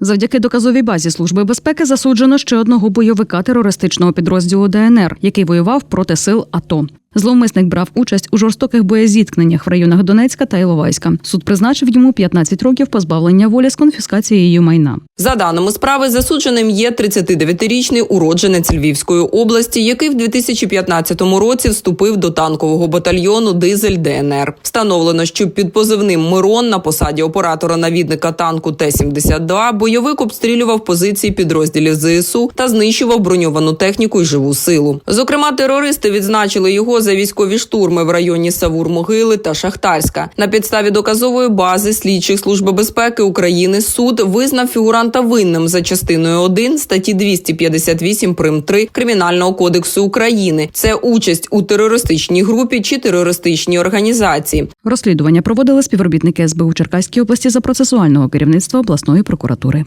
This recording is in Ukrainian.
Завдяки доказовій базі служби безпеки засуджено ще одного бойовика терористичного підрозділу ДНР, який воював проти сил АТО. Зловмисник брав участь у жорстоких боєзіткненнях в районах Донецька та Іловайська. Суд призначив йому 15 років позбавлення волі з конфіскацією майна. За даними справи, засудженим є 39-річний уродженець Львівської області, який в 2015 році вступив до танкового батальйону Дизель ДНР. Встановлено, що під позивним Мирон на посаді оператора навідника танку Т-72 бойовик обстрілював позиції підрозділів ЗСУ та знищував броньовану техніку й живу силу. Зокрема, терористи відзначили його за військові штурми в районі Савур-Могили та Шахтарська. На підставі доказової бази слідчих служби безпеки України суд визнав фігуранта винним за частиною 1 статті 258 прим 3 Кримінального кодексу України. Це участь у терористичній групі чи терористичній організації. Розслідування проводили співробітники СБУ Черкаської області за процесуального керівництва обласної прокуратури.